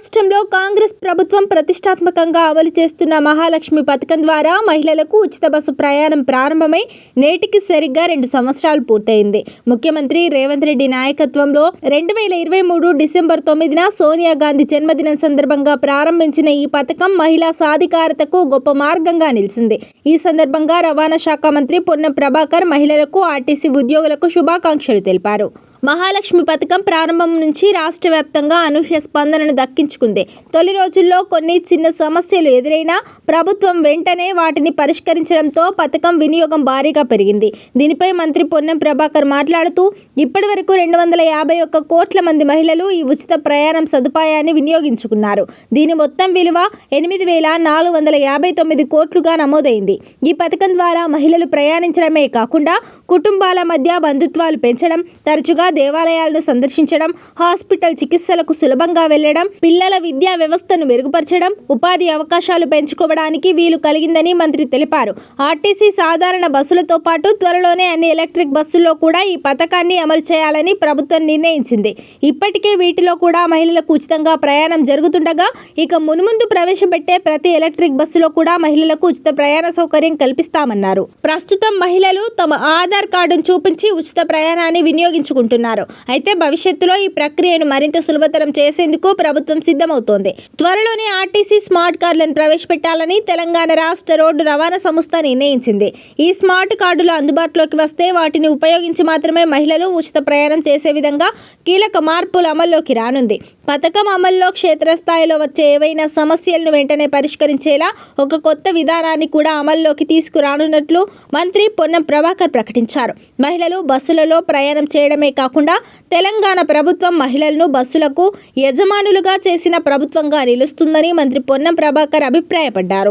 రాష్ట్రంలో కాంగ్రెస్ ప్రభుత్వం ప్రతిష్టాత్మకంగా అమలు చేస్తున్న మహాలక్ష్మి పథకం ద్వారా మహిళలకు ఉచిత బస్సు ప్రయాణం ప్రారంభమై నేటికి సరిగ్గా రెండు సంవత్సరాలు పూర్తయింది. ముఖ్యమంత్రి రేవంత్ రెడ్డి నాయకత్వంలో రెండు వేల ఇరవై మూడు డిసెంబర్ తొమ్మిదిన సోనియా గాంధీ జన్మదినం సందర్భంగా ప్రారంభించిన ఈ పథకం మహిళా సాధికారతకు గొప్ప మార్గంగా నిలిచింది. ఈ సందర్భంగా రవాణా శాఖ మంత్రి పొన్నం ప్రభాకర్ మహిళలకు ఆర్టీసీ ఉద్యోగులకు శుభాకాంక్షలు తెలిపారు. మహాలక్ష్మి పథకం ప్రారంభం నుంచి రాష్ట్ర వ్యాప్తంగా అనూహ్య స్పందనను దక్కించుకుంది. తొలి రోజుల్లో కొన్ని చిన్న సమస్యలు ఎదురైనా ప్రభుత్వం వెంటనే వాటిని పరిష్కరించడంతో పథకం వినియోగం భారీగా పెరిగింది. దీనిపై మంత్రి పొన్నం ప్రభాకర్ మాట్లాడుతూ ఇప్పటి వరకు రెండు వందల యాభై ఒక్క కోట్ల మంది మహిళలు ఈ ఉచిత ప్రయాణం సదుపాయాన్ని వినియోగించుకున్నారు. దీని మొత్తం విలువ ఎనిమిది వేల నాలుగు వందల యాభై తొమ్మిది కోట్లుగా నమోదైంది. ఈ పథకం ద్వారా మహిళలు ప్రయాణించడమే కాకుండా కుటుంబాల మధ్య బంధుత్వాలు పెంచడం తరచుగా దేవాలయాలను సందర్శించడం హాస్పిటల్ చికిత్సలకు సులభంగా వెళ్ళడం పిల్లల విద్యా వ్యవస్థను మెరుగుపరచడం ఉపాధి అవకాశాలు పెంచుకోవడానికి వీలు కలిగిందని మంత్రి తెలిపారు. ఆర్టీసీ సాధారణ బస్సులతో పాటు త్వరలోనే అన్ని ఎలక్ట్రిక్ బస్సుల్లో కూడా ఈ పథకాన్ని అమలు చేయాలని ప్రభుత్వం నిర్ణయించింది. ఇప్పటికే వీటిలో కూడా మహిళలకు ఉచితంగా ప్రయాణం జరుగుతుండగా ఇక మున్ముందు ప్రవేశపెట్టే ప్రతి ఎలక్ట్రిక్ బస్సులో కూడా మహిళలకు ఉచిత ప్రయాణ సౌకర్యం కల్పిస్తామన్నారు. ప్రస్తుతం మహిళలు తమ ఆధార్ కార్డును చూపించి ఉచిత ప్రయాణాన్ని వినియోగించుకుంటున్నారు. అయితే భవిష్యత్తులో ఈ ప్రక్రియను మరింత సులభతరం చేసేందుకు ప్రభుత్వం సిద్ధమవుతోంది. త్వరలోనే ఆర్టీసీ స్మార్ట్ కార్డులను ప్రవేశపెట్టాలని తెలంగాణ రాష్ట్ర రోడ్డు రవాణా సంస్థ నిర్ణయించింది. ఈ స్మార్ట్ కార్డులు అందుబాటులోకి వస్తే వాటిని ఉపయోగించి మాత్రమే మహిళలు ఉచిత ప్రయాణం చేసే విధంగా కీలక మార్పులు అమల్లోకి రానుంది. పథకం అమల్లో క్షేత్రస్థాయిలో వచ్చే ఏవైనా సమస్యలను వెంటనే పరిష్కరించేలా ఒక కొత్త విధానాన్ని కూడా అమల్లోకి తీసుకురానున్నట్లు మంత్రి పొన్నం ప్రభాకర్ ప్రకటించారు. మహిళలు బస్సులలో ప్రయాణం చేయడమే కాకుండా తెలంగాణ ప్రభుత్వం మహిళలను బస్సులకు యజమానులుగా చేసిన ప్రభుత్వంగా నిలుస్తుందని మంత్రి పొన్నం ప్రభాకర్ అభిప్రాయపడ్డారు.